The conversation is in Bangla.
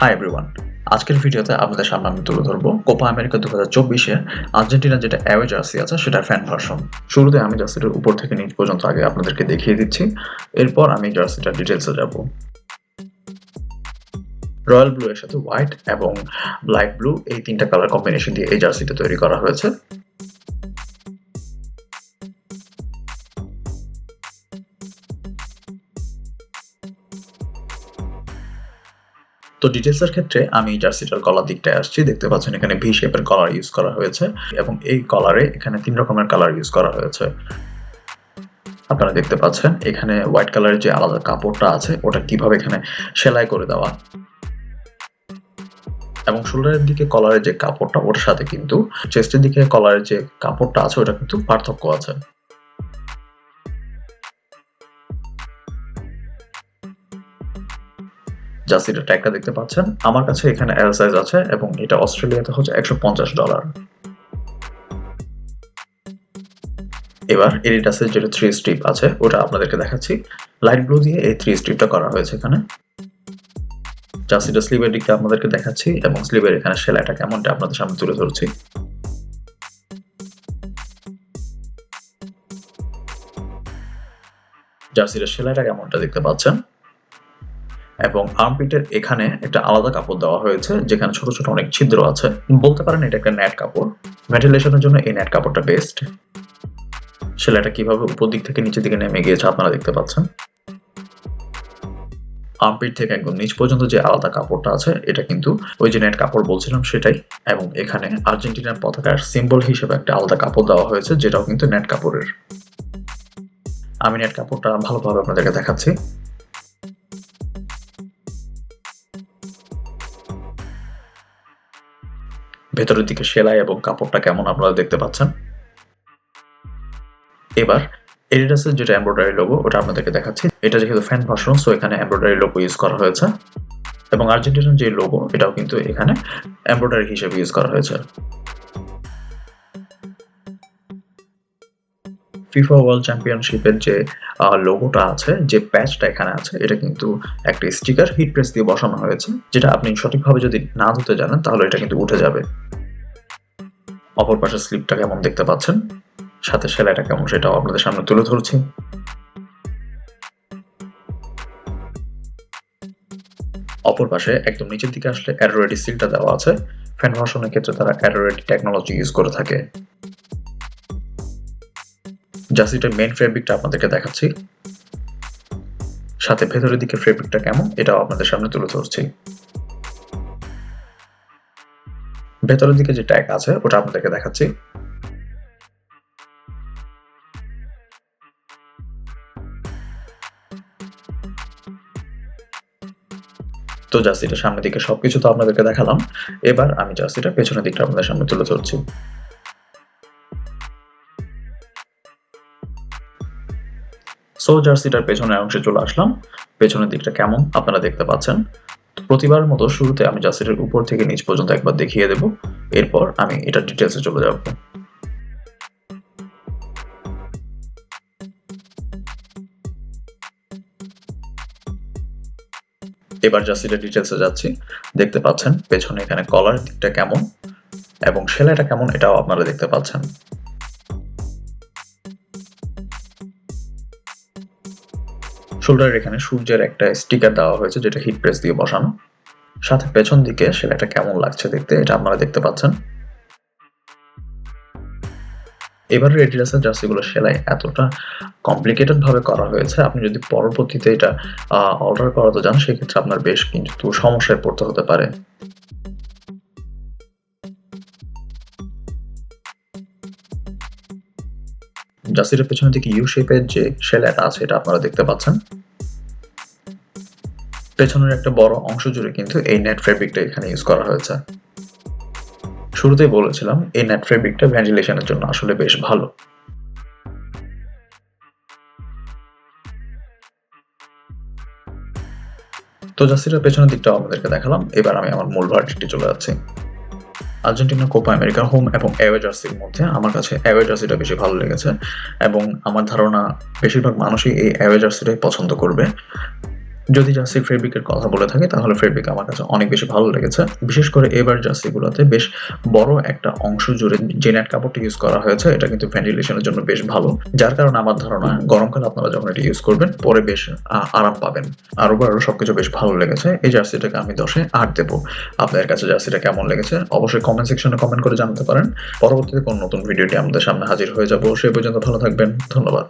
হাই এভরিওয়ান আজকের ভিডিওতে আপনাদের সামনে আমি তুলে ধরবো কোপা আমেরিকা দু হাজার চব্বিশে আর্জেন্টিনা যেটা অ্যাওয়ে জার্সি আছে সেটা ফ্যান ভার্সন শুরুতে আমি জার্সিটার উপর থেকে নিচ পর্যন্ত আগে আপনাদেরকে দেখিয়ে দিচ্ছি। এরপর আমি জার্সিটার ডিটেলসে যাব। রয়্যাল ব্লু এর সাথে হোয়াইট এবং লাইট ব্লু এই তিনটা কালার কম্বিনেশন দিয়ে এই জার্সিটা তৈরি করা হয়েছে। তো ডিটেলসের ক্ষেত্রে আমি জার্সিটার কলার দিকটায় আসছি। দেখতে পাচ্ছেন এখানে ভি শেপের কলার ইউজ করা হয়েছে এবং এই কলারে এখানে তিন রকমের কালার ইউজ করা হয়েছে। আপনারা দেখতে পাচ্ছেন এখানে হোয়াইট কালারের যে আলাদা কাপড়টা আছে, ওটা কীভাবে এখানে সেলাই করে দেওয়া। এবং শোল্ডারের দিকে কলারের যে কাপড়টা, ওটার সাথে কিন্তু চেস্টের দিকে কলারের যে কাপড়টা আছে, ওটা কিন্তু পার্থক্য আছে। জার্সিটার ট্যাগটা দেখতে পাচ্ছেন। আমার কাছে এখানে এল সাইজ আছে এবং এটা অস্ট্রেলিয়াতে হচ্ছে একশো পঞ্চাশ ডলার এবার এডিটাসের যেটা থ্রি স্ট্রিপ আছে, ওটা আপনাদেরকে দেখাচ্ছি। লাইট ব্লু দিয়ে এই থ্রি স্ট্রিপটা করা হয়েছে এখানে। জার্সিটা স্লিভের দিকটা আপনাদেরকে দেখাচ্ছি এবং স্লিভের এখানে সেলাইটা কেমনটা আপনাদের সামনে তুলে ধরছি। জার্সিটার সেলাইটা কেমনটা দেখতে পাচ্ছেন? এবং আর্মপিটের এখানে একটা আলাদা কাপড় দেওয়া হয়েছে, যেখানে ছোট ছোট অনেক ছিদ্র আছে। বলতে পারেন এটা একটা নেট কাপড়। ভেন্টিলেশনের জন্য এই নেট কাপড়টা বেস্ট সেলাইটা কীভাবে উপর দিক থেকে নিচের দিকে নেমে গিয়েছে আপনারা দেখতে পাচ্ছেন। আর্মপিট থেকে একদম নিচ পর্যন্ত যে আলাদা কাপড়টা আছে, এটা কিন্তু ওই যে নেট কাপড় বলছিলাম সেটাই। এবং এখানে আর্জেন্টিনার পতাকার সিম্বল হিসেবে একটা আলাদা কাপড় দেওয়া হয়েছে, যেটাও কিন্তু নেট কাপড়ের। আমি নেট কাপড়টা ভালোভাবে আপনাদেরকে দেখাচ্ছি। ভেতরের দিকে সেলাই এবং কাপড়টা কেমন আপনারা দেখতে পাচ্ছেন। এবার এডিডাসের যেটা এমব্রয়ডারি লোগো ওটা আপনাদেরকে দেখাচ্ছি। এটা যেহেতু ফ্যান ভার্সন সো এখানে এমব্রয়ডারি লোগো ইউজ করা হয়েছে। এবং আর্জেন্টিনার যে লোগো এটাও কিন্তু এখানে এমব্রয়ডারি হিসেবে ইউজ করা হয়েছে। ফিফা ওয়ার্ল্ড চ্যাম্পিয়নশিপের যে লোগোটা আছে, যে প্যাচটা এখানে আছে, এটা কিন্তু একটা স্টিকার হিট প্রেস দিয়ে বসানো হয়েছে, যেটা আপনি সঠিকভাবে যদি না ধুতে জানেন, তাহলে এটা কিন্তু উঠে যাবে। অপর পাশের স্লিপটা কেমন দেখতে পাচ্ছেন? সাথে সেলাইটা কেমন, সেটাও আপনাদের সামনে তুলে ধরছি। অপর পাশে একদম নিচের দিকে আসলে অ্যারোরেডি সিলটা দেওয়া আছে। ফ্যান ভার্সনের ক্ষেত্রে তারা অ্যারোরেডি টেকনোলজি ইউজ করে থাকে। জার্সিটার মেন ফেব্রিকটা আপনাদেরকে দেখাচ্ছি। সাথে ভেতরের দিকে ফেব্রিকটা কেমন, এটাও আপনাদের সামনে তুলে ধরছি। ভেতরের দিকে যে ট্যাগ আছে, ওটা আপনাদেরকে দেখাচ্ছি। তো জার্সিটা সামনের দিকে সবকিছু তো আপনাদেরকে দেখালাম। এবার আমি জার্সিটা পেছনের দিকটা আপনাদের সামনে তুলে ধরছি। সো জার্সিটার পেছনের অংশে চলে আসলাম। পেছনের দিকটা কেমন আপনারা দেখতে পাচ্ছেন। প্রতিবার মতো শুরুতে আমি জার্সিটার উপর থেকে নিচ পর্যন্ত একবার দেখিয়ে দেব। এরপর আমি এটা ডিটেলসে চলে যাব। এবার জার্সিটার ডিটেলসে যাচ্ছি। দেখতে পাচ্ছেন, পেছনে এখানে কলার দিকটা কেমন এবং সেলাইটা কেমন এটাও আপনারা দেখতে পাচ্ছেন। শোল্ডারের এখানে সূর্যের একটা স্টিকার দেওয়া হয়েছে, যেটা হিট প্রেস দিয়ে বসানো। সাথে পেছন দিকে সেলাইটা কেমন লাগছে দেখতে, এটা আপনারা দেখতে পাচ্ছেন। এবারের এডিডাসের জার্সিগুলো সেলাই এতটা কমপ্লিকেটেড ভাবে করা হয়েছে, আপনি যদি পরবর্তীতে এটা অর্ডার করাতে যান, সেক্ষেত্রে আপনার বেশ কিন্তু সমস্যায় পড়তে হতে পারে। জার্সিটার পেছনের দিকে ইউ শেপের যে সেলাইটা আছে, এটা আপনারা দেখতে পাচ্ছেন। পেছনের একটা বড় অংশ জুড়ে কিন্তু এই নেট ফেব্রিকটা এখানে ইউজ করা হয়েছে। শুরুতেই বলেছিলাম, এই নেট ফেব্রিকটা ভেন্টিলেশনের জন্য আসলে বেশ ভালো। তো জার্সিটার পেছনের দিকটাও আমাদেরকে দেখালাম। এবার আমি আমার মূল ভার্টিটি চলে যাচ্ছি। আর্জেন্টিনা কোপা আমেরিকার হোম এবং অ্যাওয়ে জার্সির মধ্যে আমার কাছে অ্যাওয়ে জার্সিটা বেশি ভালো লেগেছে এবং আমার ধারণা বেশিরভাগ মানুষই এই অ্যাওয়ে জার্সিটাই পছন্দ করবে। যদি জার্সি ফেব্রিকের কথা বলে থাকি, তাহলে ফেব্রিক আমার কাছে অনেক বেশি ভালো লেগেছে। বিশেষ করে এবার জার্সিগুলোতে বেশ বড় একটা অংশ জুড়ে যে নেট কাপড়টা ইউজ করা হয়েছে, এটা কিন্তু ভেন্টিলেশনের জন্য বেশ ভালো। যার কারণে আমার ধারণা গরমকালে আপনারা যখন এটা ইউজ করবেন, পরে বেশ আরাম পাবেন। আরও আরও সবকিছু বেশ ভালো লেগেছে। এই জার্সিটাকে আমি দশে আট দেবো। আপনাদের কাছে জার্সিটা কেমন লেগেছে? অবশ্যই কমেন্ট সেকশনে কমেন্ট করে জানাতে পারেন। পরবর্তীতে কোনো নতুন ভিডিওটি আমাদের সামনে হাজির হয়ে যাব। সে পর্যন্ত ভালো থাকবেন। ধন্যবাদ।